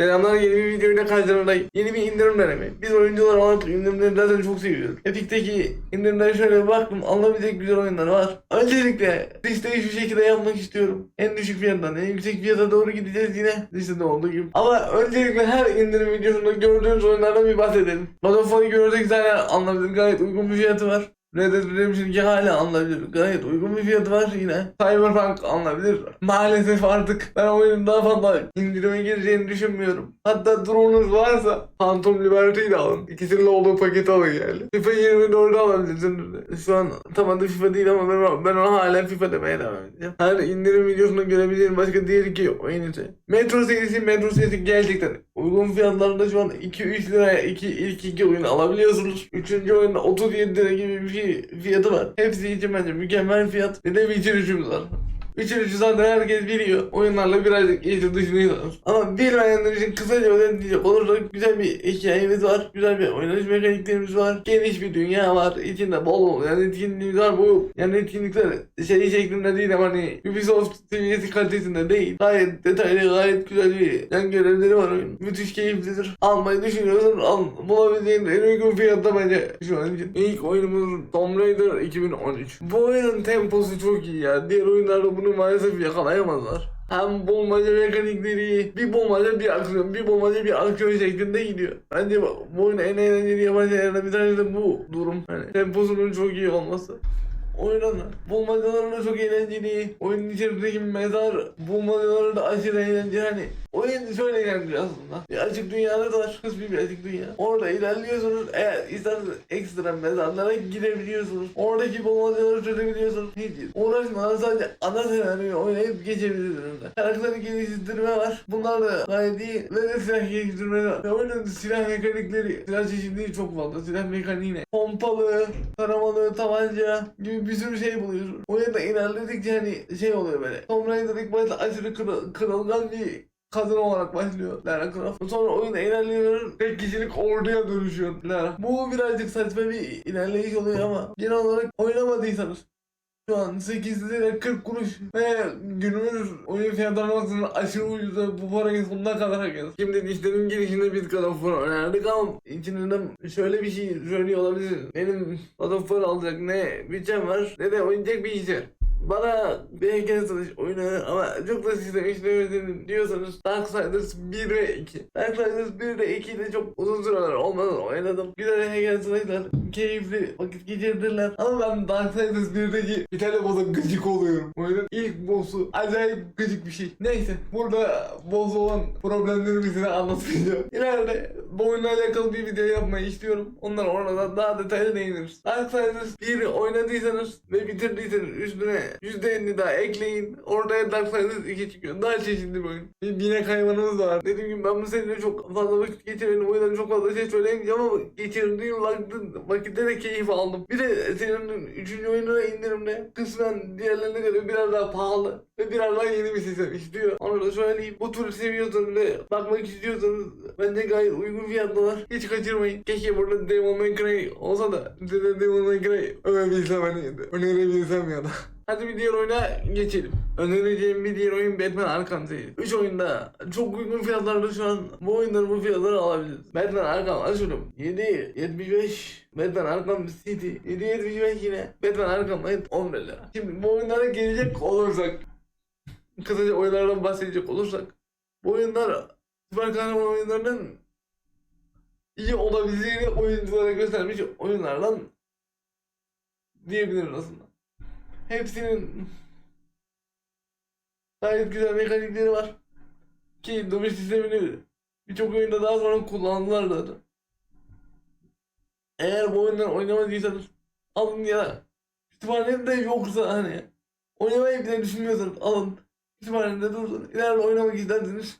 Selamlar yeni bir videoyla karşınızdayım. Yeni bir indirim denemi. Biz oyuncular olarak indirimleri zaten çok seviyoruz. Epic'teki indirimlere şöyle bir baktım. Alınabilecek güzel oyunlar var. Öncelikle listeyi şu şekilde yapmak istiyorum. En düşük fiyattan en yüksek fiyata doğru gideceğiz yine. Listede olduğu gibi. Ama öncelikle her indirim videosunda gördüğünüz oyunlardan bir bahsedelim. War'ı gördük zaten anlabildim. Gayet uygun bir fiyatı var. Red Dead Redemption 2 hala alınabilir. Gayet uygun bir fiyatı var yine. Cyberpunk alınabilir. Maalesef artık ben oyunun daha fazla indirime gireceğini düşünmüyorum. Hatta drone'unuz varsa Phantom Liberty'yi de alın. İkisinin olduğu paketi alın yani. FIFA 24'ü alabilirsiniz. Şu an tam adı FIFA değil ama ben, ben ona hala FIFA demeye devam edeceğim. Her indirim videosunda görebileceğim başka diğer iki oyun ise. Metro serisi, Metro serisi gerçekten uygun fiyatlarda şu an 2-3 liraya iki, ilk iki oyunu alabiliyorsunuz. Üçüncü oyunda 37 lira gibi bir fi- fiyatı var. Hepsi için bence mükemmel fiyat. Bir de Witcher 3'ümüz var. 3'ü zaten herkes biliyor. Oyunlarla birazcık iyice düşünüyorsanız. Ama bilmeyenler için kısaca özetleyecek olursak güzel bir hikayemiz var. Güzel bir oynanış mekaniklerimiz var. Geniş bir dünya var. İçinde bol bol yani etkinliğimiz var. Bu yani etkinlikler şey şeklinde değil ama hani Ubisoft seviyesi kalitesinde değil. Gayet detaylı gayet güzel bir yan görevleri var. Müthiş keyiflidir. Almayı düşünüyorsan al. Bulabileceğin en uygun fiyatta bence şu an için. İlk oyunumuz Tomb Raider 2013. Bu oyunun temposu çok iyi ya. Diğer oyunlarda bunu maalesef yakalayamazlar. Hem bulmaca mekanikleri, bir bulmaca bir aksiyon, bir bulmaca bir aksiyon şeklinde gidiyor. Bence bu oyunun en eğlenceli yapan şeylerden bir tanesi de bu durum. Hani temposunun çok iyi olması. Oyunun bulmacaları da çok eğlenceli. Oyunun içerisindeki mezar bulmacaları da aşırı eğlenceli. Hani oyun şöyle eğlenceli aslında. Bir açık dünyada. Kısmi bir açık dünya. Orada ilerliyorsunuz. Eğer isterseniz ekstra mezarlara gidebiliyorsunuz. Oradaki bulmacaları çözebiliyorsunuz. Hiç uğraşmadan sadece ana senaryoyu oynayıp geçebilirsiniz. de. Karakter geliştirme var. Bunlar da gayet iyi. Ve de silah geliştirme var. Ve oyunun silah mekanikleri, silah çeşitliliği çok fazla. Silah mekaniği ne? Pompalı, taramalı, tabanca gibi bir sürü şey buluyorsun. Oyunda ilerledikçe hani şey oluyor böyle. Tomb Raider ilk başta aşırı kırıl, kırılgan bir kadın olarak başlıyor Lara Croft. Sonra oyun ilerliyor, tek kişilik orduya dönüşüyor Lara. Bu birazcık saçma bir ilerleyiş oluyor ama genel olarak oynamadıysanız şu an 8 lira 40 kuruş ve günümüz oyun fiyatlarına aşırı ucuz ve bu parayı sonuna kadar hak. Şimdi listenin girişinde biz God of War önerdik ama içinden şöyle bir şey söylüyor olabilirsiniz. Benim God of War alacak ne bütçem var ne de oynayacak bir iş var. Bana heykel satış oyunu ama çok da sistem işlemediğini diyorsanız Darksiders 1 ve 2. Darksiders 1 ve 2 de çok uzun süreler olmadan oynadım. Güzel heykel satışlar, keyifli vakit geçirdiler. Ama ben Darksiders 1'deki bir tane boss'a gıcık oluyorum. Oyunun ilk boss'u acayip gıcık bir şey. Neyse burada boss olan problemlerimi size anlatacağım. İleride bu oyunla alakalı bir video yapmayı istiyorum. Ondan orada daha detaylı değiniriz. Darksiders 1'i oynadıysanız ve bitirdiyseniz üstüne %50 daha ekleyin. Ortaya Darksiders 2 çıkıyor. Daha çeşitli bir oyun. Bir binek hayvanımız var. Dediğim gibi ben bu seride çok fazla vakit geçirelim. O yüzden çok fazla şey söyleyemeyeceğim ama geçirdiğim vakit, vakitte de keyif aldım. Bir de senin 3. oyununa indirimde kısmen diğerlerine göre biraz daha pahalı ve biraz daha yeni bir sistem istiyor. Onu da söyleyeyim. Bu tür seviyorsanız ve bakmak istiyorsanız bence gayet uygun fiyatlılar. Hiç kaçırmayın. Keşke burada Devil May Cry olsa da size Devil May Cry övebilsem hani önerebilsem ya da. Hadi bir diğer oyuna geçelim. Önereceğim bir diğer oyun Batman Arkham serisi. 3 oyunda çok uygun fiyatlarda şu an bu oyunları bu fiyatlara alabiliriz. Batman Arkham açıyorum. 7 75 Batman Arkham City 7 75 yine Batman Arkham Knight 11 lira. Şimdi bu oyunlara gelecek olursak kısaca oyunlardan bahsedecek olursak bu oyunlar süper kahraman oyunlarının iyi olabileceğini oyunculara göstermiş oyunlardan diyebiliriz aslında. Hepsinin gayet güzel mekanikleri var. Ki dövüş sistemini birçok oyunda daha sonra kullandılar zaten. Eğer bu oyunları oynamadıysanız alın ya kütüphanede yoksa hani oynamayı bile düşünmüyorsanız alın kütüphanede dursun. İleride oynamak isterseniz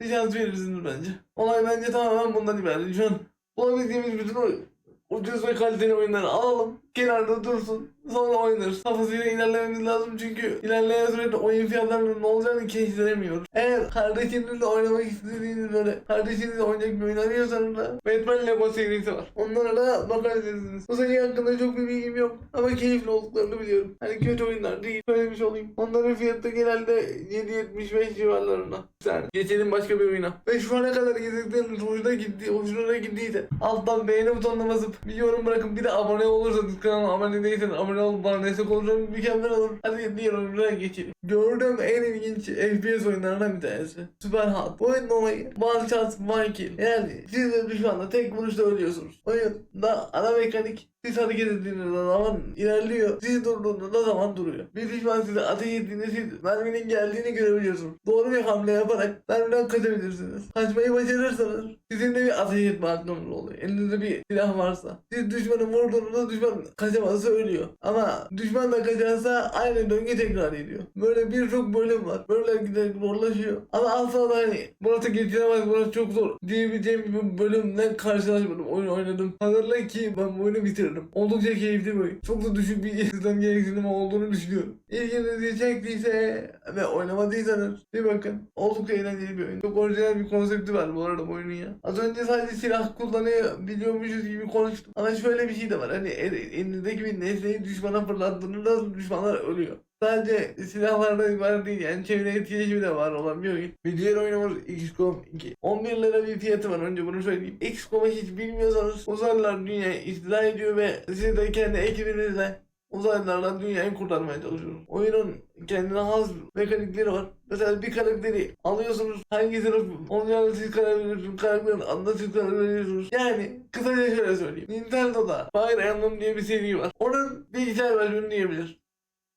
bir şans verirsiniz bence. Olay bence tamamen bundan ibaret. Şu an bulabildiğimiz bütün ucuz ve kaliteli oyunları alalım. Kenarda dursun. Sonra oynarız. Kafasıyla ilerlememiz lazım çünkü ilerleyen sürede oyun fiyatlarının ne olacağını kestiremiyoruz. Eğer kardeşinizle oynamak istediğiniz böyle kardeşinizle oynayacak bir oyun arıyorsanız da Batman Lego serisi var. Onlara da bakabilirsiniz. Bu seri hakkında çok bir bilgim yok ama keyifli olduklarını biliyorum. Hani kötü oyunlar değil. Söylemiş olayım. Onların fiyatı genelde 7.75 civarlarında. Yani geçelim başka bir oyuna. Ve şu ana kadar izledikleriniz hoşuna gitti, hoşuna gittiyse alttan beğeni butonuna basıp bir yorum bırakın bir de abone olursanız kanala abone değilseniz abone olup bana destek olursanız mükemmel olur. Hadi diğer oyunlara geçelim. Gördüğüm en ilginç FPS oyunlarından bir tanesi. Süper Hot. Bu oyunun olayı one shot kill. Yani siz de düşmanla tek vuruşta ölüyorsunuz. Oyunda ana mekanik siz hareket ettiğinizde zaman ilerliyor. Siz durduğunda da zaman duruyor. Bir düşman size ateş ettiğinde siz merminin geldiğini görebiliyorsunuz. Doğru bir hamle yaparak mermiden kaçabilirsiniz. Kaçmayı başarırsanız sizin de bir ateş etme hakkınız oluyor. Elinizde bir silah varsa. Siz düşmanı vurduğunuzda düşman kaçamazsa ölüyor. Ama düşman da kaçarsa aynı döngü tekrar ediyor. Böyle birçok bölüm var. Böyle giderek zorlaşıyor. Ama asla da hani burası geçilemez burası çok zor diyebileceğim bir bölümle karşılaşmadım. Oyun oynadım. Hazırla ki ben bu oyunu bitiririm. Oldukça keyifli bir. Çok da düşük bir sistem gereksinimi olduğunu düşünüyorum. İlginizi çektiyse ve oynamadıysanız bir bakın. Oldukça eğlenceli bir oyun. Çok orijinal bir konsepti var bu arada bu oyunun ya. Az önce sadece silah kullanabiliyormuşuz gibi konuştum. Ama şöyle bir şey de var. Hani el- elinizdeki bir nesneyi düşmana fırlattığınızda düşmanlar ölüyor. Sadece silahlardan ibaret değil yani çevre etkileşimi de var olan bir oyun. Bir diğer oyunumuz XCOM 2. 11 lira bir fiyatı var önce bunu söyleyeyim. XCOM'u hiç bilmiyorsanız uzaylılar dünyayı istila ediyor ve siz de kendi ekibinizle uzaylılardan dünyayı kurtarmaya çalışıyorsunuz. Oyunun kendine has mekanikleri var. Mesela bir karakteri alıyorsunuz hangi sınıf olacağını siz karar veriyorsunuz. Karakterin adını siz karar veriyorsunuz. Yani kısaca şöyle söyleyeyim. Nintendo'da Fire Emblem diye bir seri var. Onun bilgisayar versiyonu diyebilir.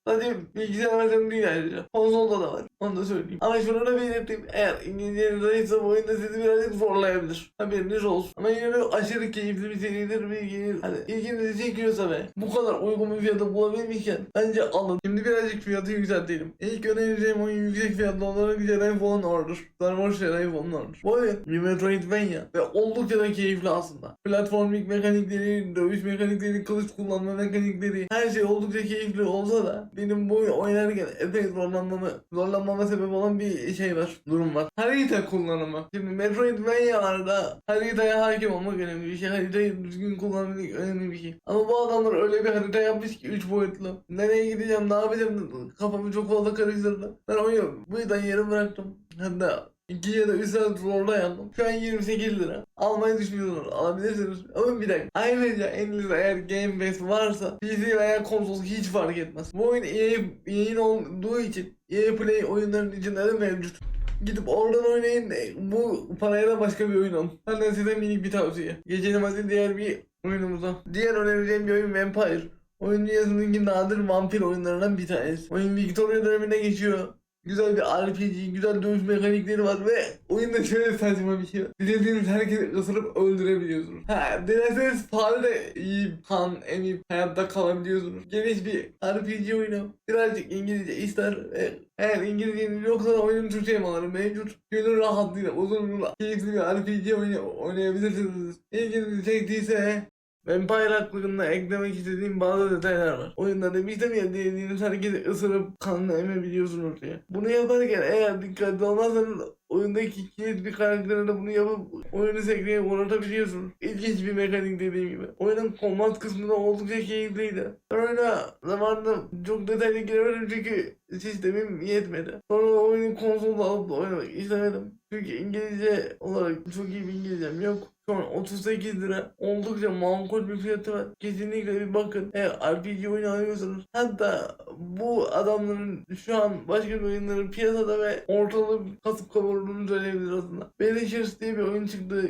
Sadece bilgisayar versiyonu değil ayrıca. Konsolda da var. Onu da söyleyeyim. Ama şunu da belirteyim. Eğer zayıfsa bu oyunda sizi birazcık zorlayabilir. Haberiniz olsun. Ama yine de aşırı keyifli bir seridir. Bilginiz, hani ilginizi çekiyorsa ve bu kadar uygun bir fiyata bulabilmişken bence alın. Şimdi birazcık fiyatı yükseltelim. İlk önereceğim oyun yüksek fiyatlı olarak Jedi Fallen Order. Star Wars Jedi Fallen Order. Bu oyun bir Metroidvania ve oldukça da keyifli aslında. Platforming mekanikleri, dövüş mekanikleri, kılıç kullanma mekanikleri her şey oldukça keyifli olsa da benim bu oynarken epey zorlanmamı, zorlanmama sebep olan bir şey var, durum var. Harita kullanımı. Şimdi Metroidvania'larda haritaya hakim olmak önemli bir şey. Haritayı düzgün kullanmak önemli bir şey. Ama bu adamlar öyle bir harita yapmış ki 3 boyutlu. Nereye gideceğim, ne yapacağım kafamı çok fazla karıştırdı. Ben oyunu bu yüzden yarım bıraktım. Hatta 2 ya da 3 saat zorla yandım. Şu an 28 lira. Almayı düşünüyorlar. Alabilirsiniz. Ama bir dakika. Ayrıca elinizde eğer Game Pass varsa PC veya konsol hiç fark etmez. Bu oyun EA, EA'in olduğu için EA Play oyunların içinde de mevcut. Gidip oradan oynayın. E, Bu paraya da başka bir oyun alın. Benden size minik bir tavsiye. Geçelim hadi diğer bir oyunumuza. Diğer önereceğim bir oyun Vampire. Oyun dünyasındaki nadir vampir oyunlarından bir tanesi. Oyun Victoria dönemine geçiyor. Güzel bir RPG, güzel dövüş mekanikleri var ve oyunda şöyle saçma bir şey var. Dilediğiniz herkesi ısırıp öldürebiliyorsunuz. Ha, dilerseniz fare de yiyip kan emip hayatta kalabiliyorsunuz. Geniş bir RPG oyunu. Birazcık İngilizce ister ve eğer İngilizceniz yoksa oyunun Türkçe yamaları mevcut. Gönül rahatlığıyla uzun keyifli bir RPG oyunu oynayabilirsiniz. İlginizi çektiyse Vampire hakkında eklemek istediğim bazı detaylar var. Oyunda demiştim ya dilediğiniz herkesi ısırıp kanını emebiliyorsunuz diye. Bunu yaparken eğer dikkatli olmazsanız oyundaki kilit bir karaktere de bunu yapıp oyunu sekteye uğratabiliyorsunuz. İlginç bir mekanik dediğim gibi. Oyunun kombat kısmı da oldukça keyifliydi. Ben oyuna zamanında çok detaylı giremedim çünkü sistemim yetmedi. Sonra oyunu konsolda alıp da oynamak istemedim. Çünkü İngilizce olarak çok iyi bir İngilizcem yok. Şu an 38 lira. Oldukça makul bir fiyatı var. Kesinlikle bir bakın. Eğer RPG oyunu arıyorsanız. Hatta bu adamların şu an başka bir oyunların piyasada ve ortalığı kasıp kavurduğunu söyleyebiliriz aslında. Banishers diye bir oyun çıktı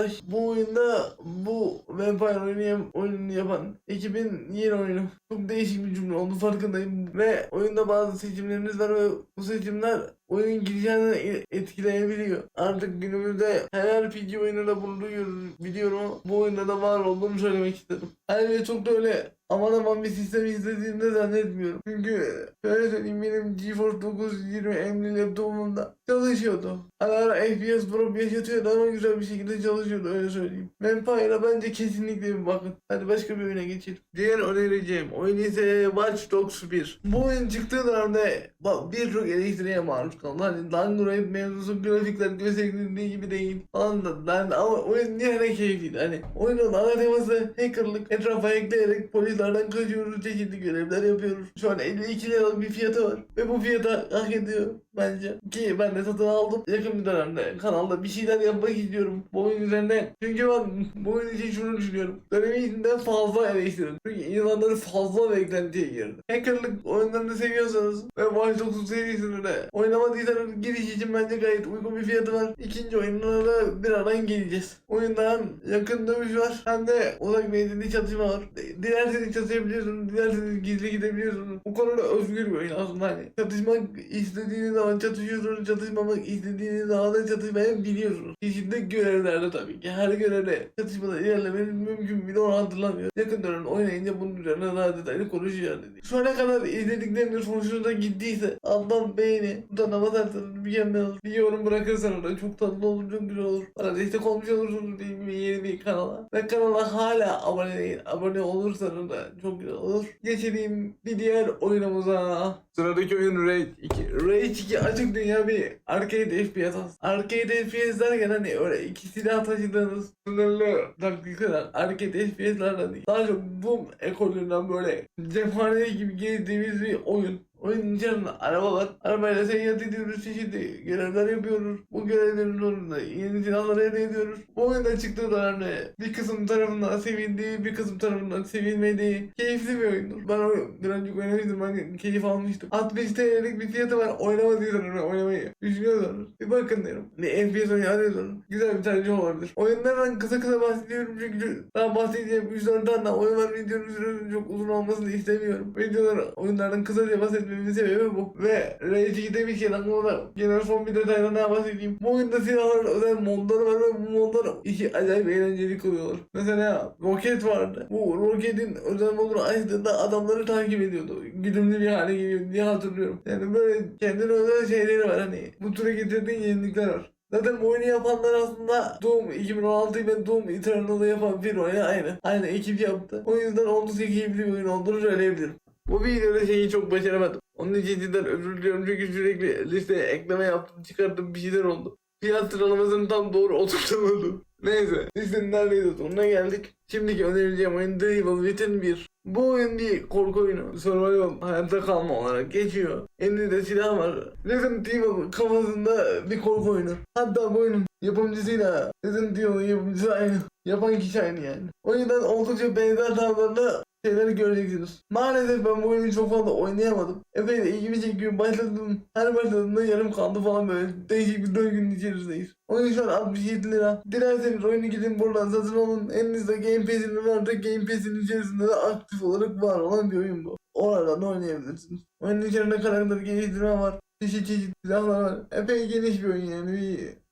ay. Bu oyunda bu Vampire oyunu yap- oyununu yapan ekibin yeni oyunu. Çok değişik bir cümle oldu farkındayım. Ve oyunda bazı seçimleriniz var ve bu seçimler oyunun gidişatını etkileyebiliyor. Artık günümüzde her RPG oyununda bunu duyuyoruz biliyorum bu oyunda da var olduğunu söylemek istedim. Ayrıca çok da öyle aman aman bir sistem izlediğimi de zannetmiyorum. Çünkü şöyle söyleyeyim benim GeForce 920 Emri laptopumda çalışıyordu. Ara ara FPS drop yaşatıyordu ama güzel bir şekilde çalışıyordu öyle söyleyeyim. Vampire'a bence kesinlikle bir bakın. Hadi başka bir oyuna geçelim. Diğer önereceğim oyun ise Watch Dogs 1. Bu oyun çıktığı dönemde birçok eleştiriye maruz kaldı. Hani Android mevzusu grafikler gösterildiği gibi değil da ben ama oyun niye keyifliydi. Hani oyunun ana teması hackerlık. Etrafa ekleyerek polislerden kaçıyoruz, çeşitli görevler yapıyoruz. Şu an 52 liralık bir fiyatı var. Ve bu fiyata hak ediyor bence. Ki ben de satın aldım. Yakın bir dönemde kanalda bir şeyler yapmak istiyorum. Bu oyun üzerine. Çünkü ben bu oyun için şunu düşünüyorum. Dönemi içinde fazla eleştirin. Çünkü insanları fazla beklentiye girdi. Hackerlık oyunlarını seviyorsanız ve Watch Dogs serisini de oynamadıysanız giriş için bence gayet uygun bir fiyatı var. İkinci oyununa da bir aradan geleceğiz. Oyundan yakın dövüş var. Hem de uzak menzilli çatışma var. Dilerseniz çatışabiliyorsunuz. Dilerseniz gizli gidebiliyorsunuz. Bu konuda özgür bir oyun aslında hani. Çatışmak istediğiniz zaman çatışıyorsunuz. Çatışmamak istediğiniz zaman da çatışmayabiliyorsunuz. Çeşitli görevlerde tabii ki. Her görevde çatışmada ilerlemenin mümkün bir de onu hatırlamıyor. Yakın dönem oynayınca bunun üzerine daha detaylı konuşacağız dedi. Şu ana kadar izledikleriniz hoşunuza gittiyse alttan beğeni, butona basarsanız mükemmel olur. Bir yorum bırakırsanız da çok tatlı olur, çok güzel olur. Bana destek olmuş olursunuz değil mi yeni bir kanala. Ve kanala hala abone değil, abone olursanız da çok güzel olur. Geçelim bir diğer oyunumuza. Sıradaki oyun Rage 2. Rage 2 açık dünya bir arcade FPS. Arcade FPS derken hani öyle iki silah taşıdığınız sınırlı dakikalar arcade FPS'lerden değil. Daha çok bu ekolünden böyle cephane gibi gezdiğimiz bir oyun. Oyunun içerisinde araba var. Arabayla seyahat ediyoruz, çeşitli görevler yapıyoruz. Bu görevlerin sonunda yeni silahlar elde ediyoruz. Bu oyunda çıktığı dönemde bir kısım tarafından sevildiği, bir kısım tarafından sevilmediği keyifli bir oyundur. Ben o birazcık oynamıştım, ben keyif almıştım. 60 TL'lik bir fiyatı var. Oynamadıysanız oynamayı düşünüyorsanız bir bakın derim. Bir FPS arıyorsanız güzel bir tercih olabilir. Oyundan ben kısa kısa bahsediyorum çünkü daha bahsedeceğim 3-4 tane oyun var. Videonun çok uzun olmasını istemiyorum. Videolar oyunlardan kısaca bahsetmemin sebebi bu. Ve Rage 2'de bir şey aklıma da genel son bir detaydan daha bahsedeyim. Bu oyunda silahların özel modları var ve bu modlar işi acayip eğlenceli kılıyorlar. Mesela roket vardı. Bu roketin özel modunu açtığında adamları takip ediyordu. Güdümlü bir hale geliyor diye hatırlıyorum. Yani böyle kendine özel şeyleri var hani. Bu türe getirdiğin yenilikler var. Zaten bu oyunu yapanlar aslında Doom 2016 ve Doom Eternal'ı yapan oyunu aynı. Aynı ekip yaptı. O yüzden oldukça keyifli bir oyun olduğunu söyleyebilirim. Bu videoda şeyi çok başaramadım. Onun için cidden özür diliyorum çünkü sürekli listeye ekleme yaptım çıkarttım bir şeyler oldu. Fiyat sıralamasını tam doğru oturtamadım. Neyse listenin neredeyse sonuna geldik. Şimdiki önereceğim oyun The Evil Within 1. Bu oyun bir korku oyunu. Survival hayatta kalma olarak geçiyor. Elinde silah var. Resident Evil kafasında bir korku oyunu. Hatta bu oyunun yapımcısıyla Resident Evil'ın yapımcısı aynı. Yapan kişi aynı yani. O yüzden oldukça benzer tarzlarda şeyleri göreceksiniz. Maalesef ben bu oyunu çok fazla oynayamadım. Epey de ilgimi çekiyor. Başladım. Her başladığımda yarım kaldı falan böyle. Değişik bir döngünün içerisindeyiz. Oyun şu an 67 lira. Dilerseniz oyunu gidin buradan satın alın. Elinizde Game Pass'in vardı. Game Pass'in içerisinde de aktif olarak var olan bir oyun bu. Oradan da oynayabilirsiniz. Oyunun içerisinde karakter geliştirme var. Çeşit çeşit silahlar var. Epey geniş bir oyun yani. Bir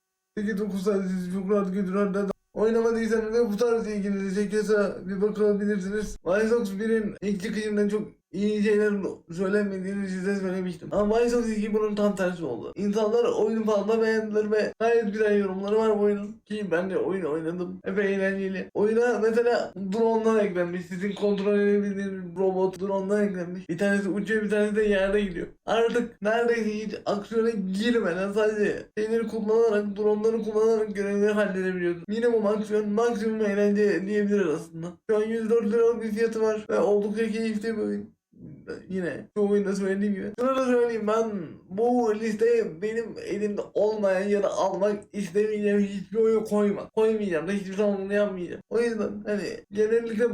8-9 saat sizi çok rahat götürür. Oynamadıysanız ve bu tarz ilginizi çekiyorsa bir bakabilirsiniz. Watch Dogs 1'in ilk çıkışından çok iyi şeyler söylenmediğini size söylemiştim. Ama Dogs 2 bunun tam tersi oldu. İnsanlar oyunu fazla beğendiler ve gayet güzel yorumları var bu oyunun. Ki ben de oyunu oynadım. Epey eğlenceli. Oyuna mesela drone'lar eklenmiş. Sizin kontrol edebildiğiniz robot drone'lar eklenmiş. Bir tanesi uçuyor bir tanesi de yerde gidiyor. Artık neredeyse hiç aksiyona girmeden sadece şeyleri kullanarak, drone'ları kullanarak görevleri halledebiliyorsun. Minimum aksiyon, maksimum eğlence diyebiliriz aslında. Şu an 104 liralık bir fiyatı var ve oldukça keyifli bir oyun yine çoğu oyunda söylediğim gibi. Şunu da söyleyeyim ben bu listeye benim elimde olmayan ya da almak istemeyeceğim hiçbir oyun koyma. Koymayacağım da hiçbir zaman bunu yapmayacağım. O yüzden hani genellikle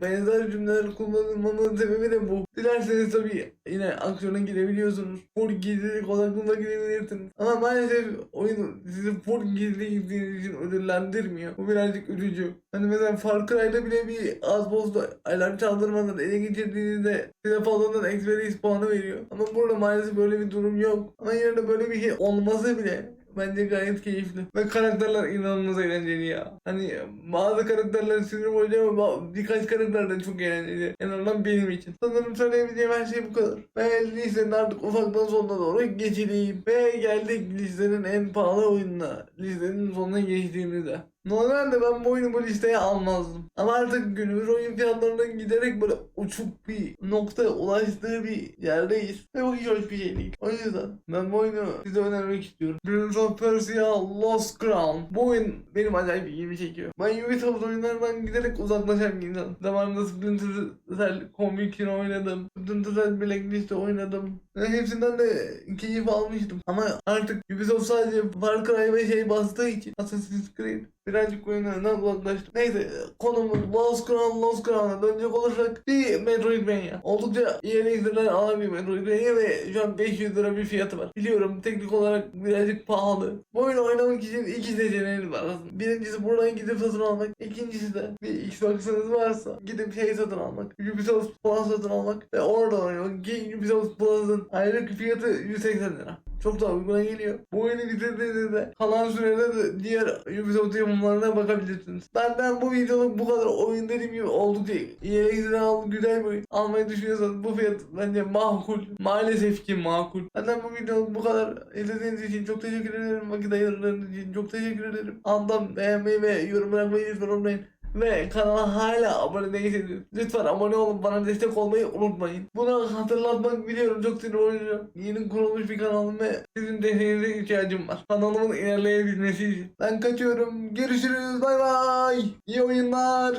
benzer cümleler kullanılmamın sebebi de bu. Dilerseniz tabii yine aksiyona girebiliyorsunuz. Full gizlilik odaklığına girebilirsiniz. Ama maalesef oyun sizi full gizli gittiğiniz için ödüllendirmiyor. Bu birazcık üzücü. Hani mesela Far Cry'da bile bir az bozda alarm çaldırmadan ele geçirdiğinizde size fazladan experience puanı veriyor. Ama burada maalesef böyle bir durum yok. Ama yine de böyle bir şey olması bile Bence gayet keyifli. Ve karakterler inanılmaz eğlenceli ya. Hani bazı karakterler sinir bozucu ama birkaç karakter de çok eğlenceli. En azından benim için. Sanırım söyleyebileceğim her şey bu kadar. Ve listenin artık ufaktan sonuna doğru geçileyim. Ve geldik listenin en pahalı oyununa. Listenin sonuna geçtiğimizde. Normalde ben bu oyunu bu listeye almazdım. Ama artık günümüz oyun fiyatlarının giderek böyle uçuk bir noktaya ulaştığı bir yerdeyiz. Ve bu hiç hoş bir şey değil. O yüzden ben bu oyunu size önermek istiyorum. Prince of Persia Lost Crown. Bu oyun benim acayip ilgimi çekiyor. Ben Ubisoft oyunlarından giderek uzaklaşan bir insan. Zamanında Splinter Cell Conviction oynadım. Splinter Cell Blacklist'te oynadım. Ve hepsinden de keyif almıştım. Ama artık Ubisoft sadece Far Cry ve şey bastığı için Assassin's Creed birazcık oyunlarından uzaklaştım. Neyse konumuz Lost Crown Lost Crown'a dönecek olursak bir Metroidvania. Oldukça iyi eleştiriler alan bir Metroidvania ve şu an 500 lira bir fiyatı var. Biliyorum teknik olarak birazcık pahalı. Bu oyunu oynamak için iki seçeneğiniz var aslında. Birincisi buradan gidip satın almak. İkincisi de bir Xbox'ınız varsa gidip şey satın almak. Ubisoft Plus satın almak ve orada oynamak. Ki Ubisoft Plus'ın aylık fiyatı 180 lira. Çok daha uyguna geliyor. Bu oyunu bitirdiğinizde kalan sürede de diğer Ubisoft yapımlarına bakabilirsiniz. Benden bu videoluk bu kadar oyun dediğim gibi oldukça iyi eleştiri aldım. Güzel bir oyun. Almayı düşünüyorsanız bu fiyat bence makul. Maalesef ki makul. Benden bu videoluk bu kadar. İzlediğiniz için çok teşekkür ederim. Vakit ayırdığınız için çok teşekkür ederim. Andan beğenmeyi ve yorum bırakmayı lütfen unutmayın. Ve kanala hala abone değilseniz lütfen abone olup bana destek olmayı unutmayın. Bunu hatırlatmak biliyorum çok sinir bozucu. Yeni kurulmuş bir kanalım ve sizin desteğinize ihtiyacım var. Kanalımın ilerleyebilmesi için. Ben kaçıyorum. Görüşürüz. Bay bay. İyi oyunlar.